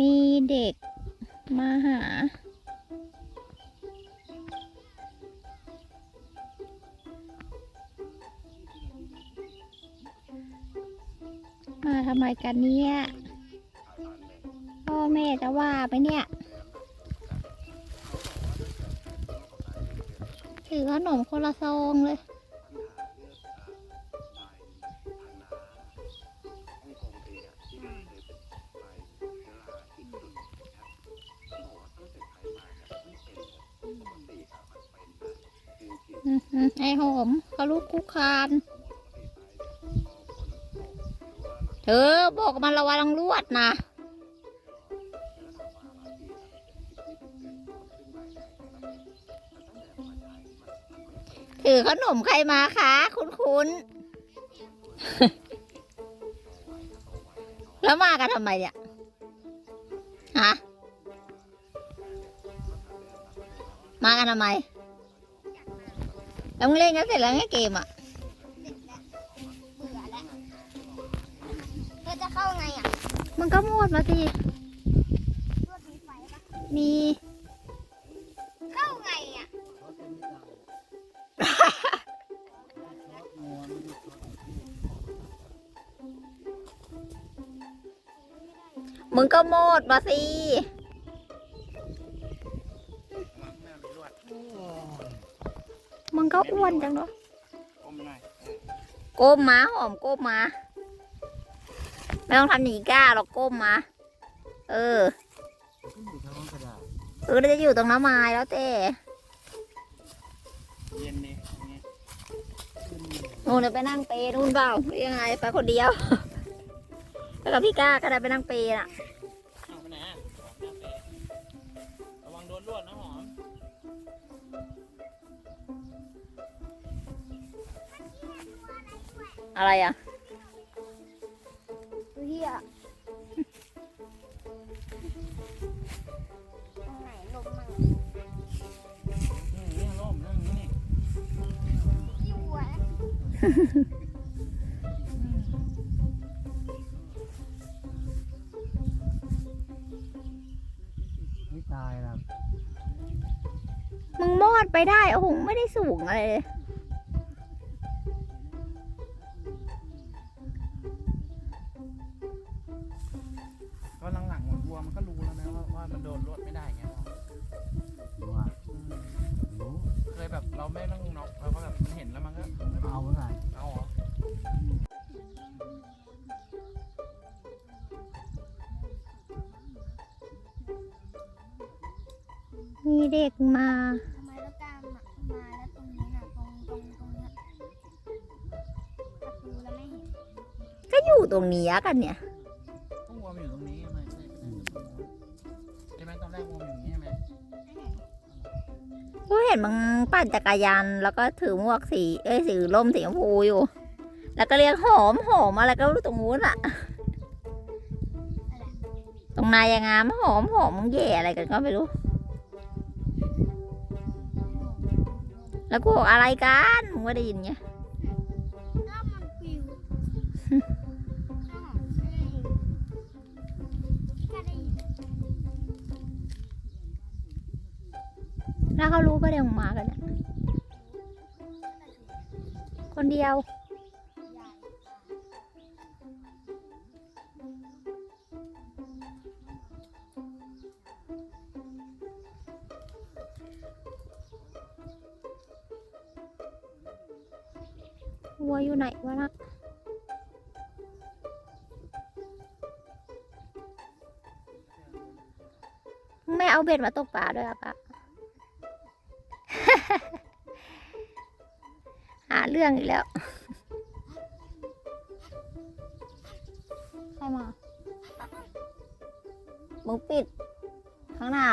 มีเด็กมาหา มาทำไมกันเนี่ย พ่อแม่จะว่าไปเนี่ย ถือขนมคนละซองเลย ไอหอมเขาลูกคุกคาน เธอบอกมันระวังลวดนะ ถือขนมใครมาคะ คุณคุณแล้วมากันทำไมเนี่ย ฮะ มากันทำไม แล้วมึงเล่นกันเสร็จแล้วไงเกมอะเบื่อแล้วเธอจะเข้าไงอะมันก็มวดมาสิรวดมีไฟปะมีเข้าไงอะมึงก็โมดมาสิ ก็อ้วนจังเนาะก้มหน่อยก้มมาหอมก้มมา ไม่ต้องทำหนีก้าหรอกก้มมา เอออยู่ทางห้องกระดาษเออเราจะอยู่ตรงน้ำไม้แล้วเต้เย็นนี่อย่างเงี้ยนู่นเดี๋ยวไปนั่งเปรย์นู่นเปล่าหรือยังไงไปคนเดียว แล้วกับพี่ก้าก็ได้ไปนั่งเปรย์น่ะ อะไรอะเฮียตรงไหนลมมั่งอืมนี่ร่มนั่งนี่อยู่อะไม่ตายหรอกมึงมอดไปได้โอ้โหไม่ได้สูงอะไรเลย มดวัวมันก็รู้แล้วนะว่าว่ามันโดนลวดไม่ได้ไงหอมรู้อะอืมรู้เคยแบบเราไม่ต้องน็อกเราก็แบบมันเห็นแล้วมันก็ไม่เอาไงเอาเหรอมีเด็กมา ทำไมแล้วกล้ามอะมาแล้วตรงนี้น่ะตรงตรงตรงเนี้ยประตูแล้วไม่เห็นก็อยู่ตรงนี้กันเนี่ย กูเห็นมึงปั่นจักรยานแล้วก็ถือหมวกสี เอ้ยสีร่มสีชมพูอยู่ แล้วก็เรียกหอมหอมอะไรก็ไม่รู้ตรงนู้นอะตรงนายยังงามหอมหอมมึงแย่อะไรกันก็ไม่รู้ แล้วกูบอกอะไรกันมึงไม่ได้ยินไง เขารู้ก็เดี๋ยวมึงมากันคนเดียว วัวอยู่ไหนวะนะมึงไม่เอาเบ็ดมาตกปลาด้วยอะปะ หาเรื่องอีกแล้ว ใครมามึงปิด ข้างหน้า